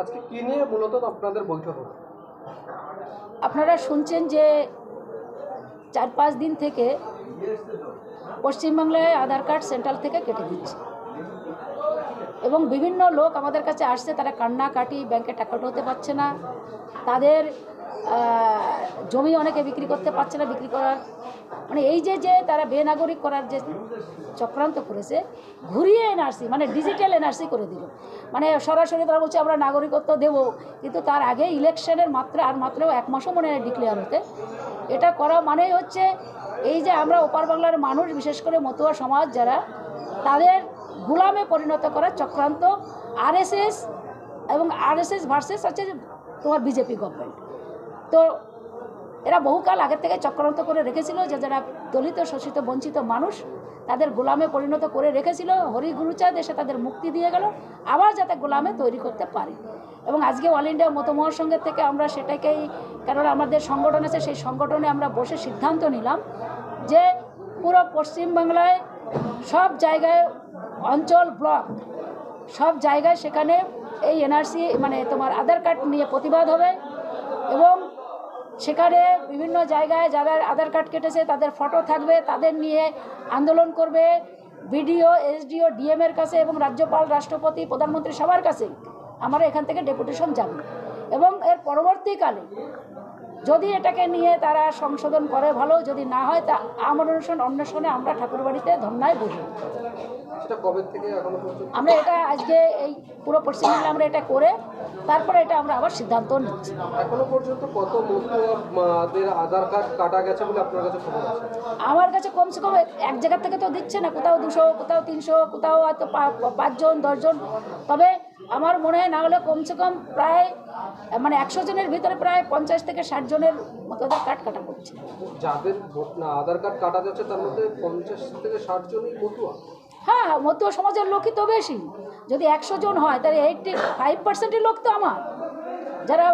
আজকে কি নিয়ে মূলত আপনাদের বৈঠক আপনারা শুনছেন যে চার পাঁচ দিন থেকে পশ্চিমবাংলায় আধার কার্ড সেন্ট্রাল থেকে কেটে দিচ্ছে। এবং বিভিন্ন লোক আমাদের কাছে আসছে, তারা কান্নাকাটি, ব্যাংকে টাকা উঠাতে পারছে না। তাদের জমি অনেকে বিক্রি করতে পারছে না, বিক্রি করার। মানে এই যে যে তারা বেনাগরিক করার যে চক্রান্ত করেছে, ঘুরিয়ে এনআরসি মানে ডিজিটাল এনআরসি করে দিল। মানে সরাসরি তারা বলছে, আমরা নাগরিকত্ব দেবো। কিন্তু তার আগে ইলেকশনের মাত্রা, আর মাত্র এক মাসও মনে হয় ডিক্লেয়ার হতে। এটা করা মানেই হচ্ছে, এই যে আমরা ওপার বাংলার মানুষ, বিশেষ করে মতুয়া সমাজ যারা, তাদের গুলামে পরিণত করার চক্রান্ত আরএসএস এবং আরএসএস ভার্সেস হচ্ছে তোমার বিজেপি গভর্নমেন্ট তো এরা বহুকাল আগের থেকে চক্রান্ত করে রেখেছিল যে যারা দলিত, শোষিত, বঞ্চিত মানুষ, তাদের গোলামে পরিণত করে রেখেছিল। হরি গুরুচাঁদ এসে তাদের মুক্তি দিয়ে গেল। আবার যাতে গোলামে তৈরি করতে পারে। এবং আজকে অল ইন্ডিয়া মত মহাসংঘের থেকে আমরা সেটাকেই, কেননা আমাদের সংগঠন আছে, সেই সংগঠনে আমরা বসে সিদ্ধান্ত নিলাম যে পুরো পশ্চিমবাংলায় সব জায়গায় অঞ্চল ব্লক, সব জায়গায় সেখানে এই এনআরসি মানে তোমার আধার কার্ড নিয়ে প্রতিবাদ হবে। এবং সেখানে বিভিন্ন জায়গায় যারা আধার কার্ড কেটেছে তাদের ফটো থাকবে তাদের নিয়ে আন্দোলন করবে বিডিও এসডিও ডিএমের কাছে এবং রাজ্যপাল রাষ্ট্রপতি প্রধানমন্ত্রী সবার কাছে। আমরা এখান থেকে ডেপুটেশন যাবে। এবং এর পরবর্তীকালে যদি এটাকে নিয়ে তারা সংশোধন করে ভালো যদি না হয় তা আমার অনুষ্ঠান অন্বেষণে আমরা ঠাকুরবাড়িতে ধর্নায় পর্যন্ত? আমরা এটা আজকে এই পুরো পশ্চিমবঙ্গে আমরা এটা করে তারপরে এটা আমরা আবার সিদ্ধান্ত নিচ্ছি। এখনও পর্যন্ত কত মতুয়াদের আধার কার্ড কাটা গেছে বলে আপনার কাছে খবর আছে? আমার কাছে কমসে কম এক জায়গা থেকে তো দিচ্ছে না কোথাও দুশো কোথাও তিনশো কোথাও হয়তো পাঁচজন দশজন। তবে আমার মনে হয় না হলে কমসে কম প্রায় মানে একশো জনের ভিতরে প্রায় পঞ্চাশ থেকে ষাট জনের মতো ওদের কাট কাটা পড়ছে। যাদের না আধার কার্ড কাটা যাচ্ছে তার মধ্যে পঞ্চাশ থেকে ষাট জনই মতুয়া। হ্যাঁ মতুয়া সমাজের লোকই তো বেশি। যদি একশো জন হয়, তাহলে এইটটি ফাইভ পার্সেন্টের লোক তো আমার। যারা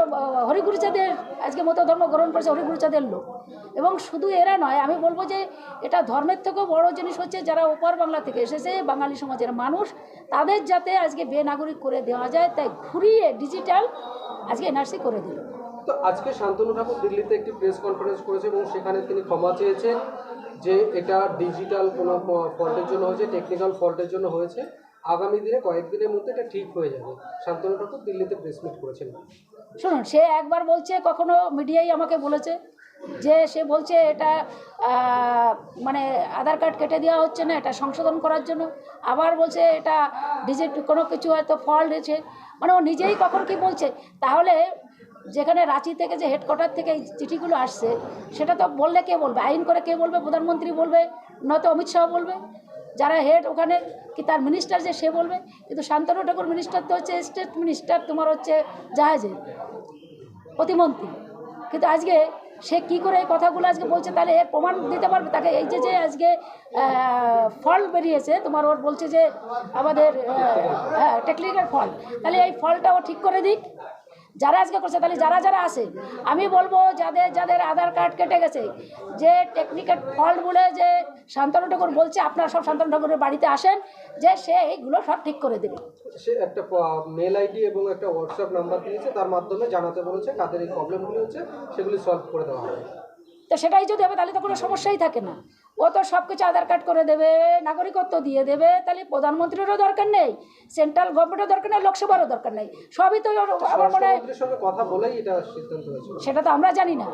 হরিগুরুচাঁদের, আজকে মতো ধর্ম গ্রহণ করেছে হরিগুরুচাঁদের লোক। এবং শুধু এরা নয়, আমি বলব যে এটা ধর্মের থেকেও বড় জিনিস হচ্ছে, যারা ওপার বাংলা থেকে এসেছে, বাঙালি সমাজের মানুষ, তাদের যাতে আজকে বেনাগরিক করে দেওয়া যায়, তাই ঘুরিয়ে ডিজিটাল আজকে এনআরসি করে দিল। তো আজকে শান্তনু ঠাকুর দিল্লিতে একটি প্রেস কনফারেন্স করেছে এবং সেখানে তিনি ক্ষমা চেয়েছেন যে এটা ডিজিটাল কোনো ফল্টের জন্য হয়েছে টেকনিক্যাল ফল্টের জন্য হয়েছে। আগামী দিনে কয়েকদিনের মধ্যে এটা ঠিক হয়ে যাবে। শান্তনু ঠাকুর দিল্লিতে প্রেস মিট করেছেন। শুনুন, সে একবার বলছে, কখনো মিডিয়াই আমাকে বলেছে যে সে বলছে এটা মানে আধার কার্ড কেটে দেওয়া হচ্ছে না, এটা সংশোধন করার জন্য। আবার বলছে এটা ডিজিট কোনো কিছু হয়তো ফল্ট হয়েছে। মানে ও নিজেই কখন কি বলছে? তাহলে যেখানে রাঁচি থেকে যে হেডকোয়ার্টার থেকে এই চিঠিগুলো আসছে, সেটা তো বললে কে বলবে? আইন করে কে বলবে? প্রধানমন্ত্রী বলবে, নয়তো অমিত শাহ বলবে? যারা হেড ওখানে, কি তার মিনিস্টার যে সে বলবে? কিন্তু শান্তনু ঠাকুর মিনিস্টার তো হচ্ছে স্টেট মিনিস্টার তোমার হচ্ছে জাহাজের প্রতিমন্ত্রী। কিন্তু আজকে সে কি করে এই কথাগুলো আজকে বলছে, তাহলে এর প্রমাণ দিতে পারবে? তাকে এই যে যে আজকে ফল বেরিয়েছে, তোমার ওর বলছে যে আমাদের টেকনিক্যাল ফল তাহলে এই ফলটা ও ঠিক করে দিক। যারা আজকে করছে তাহলে যারা যারা আছে আমি বলব যাদের যাদের আধার কার্ড কেটে গেছে যে টেকনিক্যাল ফল্ট বলে যে শান্তনু ঠাকুর বলছে আপনারা সব শান্তনু ঠাকুরের বাড়িতে আসেন যে সে এইগুলো সব ঠিক করে দেবে। সে একটা মেল আইডি এবং একটা হোয়াটসঅ্যাপ নাম্বার দিয়েছে তার মাধ্যমে জানাতে বলেছে কাদের এই প্রবলেমগুলি হচ্ছে সেগুলি সলভ করে দেওয়া হবে। তো সেটাই যদি হবে তাহলে তো কোনো সমস্যাই থাকে না। ও তো সব কিছু আধার কার্ড করে দেবে নাগরিকত্ব দিয়ে দেবে তাহলে প্রধানমন্ত্রীরও দরকার নেই সেন্ট্রাল গভর্নমেন্টের দরকার নেই লোকসভারও দরকার নেই সবই তো আমার মনে হয় সেটা তো আমরা জানি না।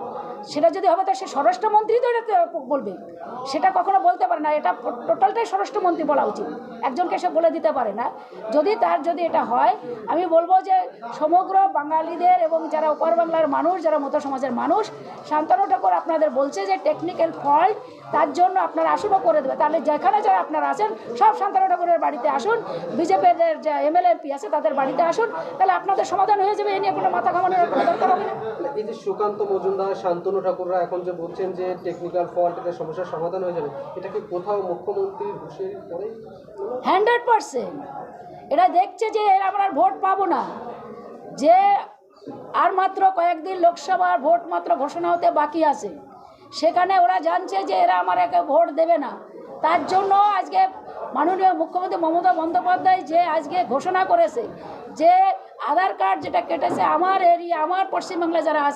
সেটা যদি হবে তো সে স্বরাষ্ট্রমন্ত্রী তো এটা বলবে। সেটা কখনো বলতে পারে না এটা টোটালটাই স্বরাষ্ট্রমন্ত্রী বলা উচিত। একজনকে সে বলে দিতে পারে না। যদি তার যদি এটা হয় আমি বলব যে সমগ্র বাঙালিদের এবং যারা ওপার বাংলার মানুষ যারা মতো সমাজের মানুষ শান্তনু ঠাকুর আপনাদের বলছে যে টেকনিক্যাল ফল্ট তার জন্য আপনারা আসুনও করে দেবে। তাহলে যেখানে যারা আপনারা আছেন সব শান্তনু ঠাকুরের বাড়িতে আসুন বিজেপির যে এমএলএ এমপি আছে তাদের বাড়িতে আসুন তাহলে আপনাদের সমাধান হয়ে যাবে এ নিয়ে কোনো মাথা ঘামানোর কোনো দরকার হবে না। এই যে সুকান্ত মজুমদার শান্তনু ঠাকুররা এখন যে বলছেন যে টেকনিক্যাল ফল্ট এতে সমস্যার সমাধান হয়ে যাবে এটা কি কোথাও মুখ্যমন্ত্রী ঘুষের হলো? Hundred percent. এরা দেখছে যে এরা আমরা ভোট পাবো না। যে আর মাত্র কয়েকদিন লোকসভার ভোট মাত্র ঘোষণা হতে বাকি আছে। সেখানে ওরা জানছে যে এরা আমার একে ভোট দেবে না। তার জন্য আজকে মাননীয় মুখ্যমন্ত্রী মমতা বন্দ্যোপাধ্যায় যে আজকে ঘোষণা করেছে যে আধার কার্ড যেটা কেটেছে আমার এরিয়া, আমার পশ্চিমবাংলা যারা আছে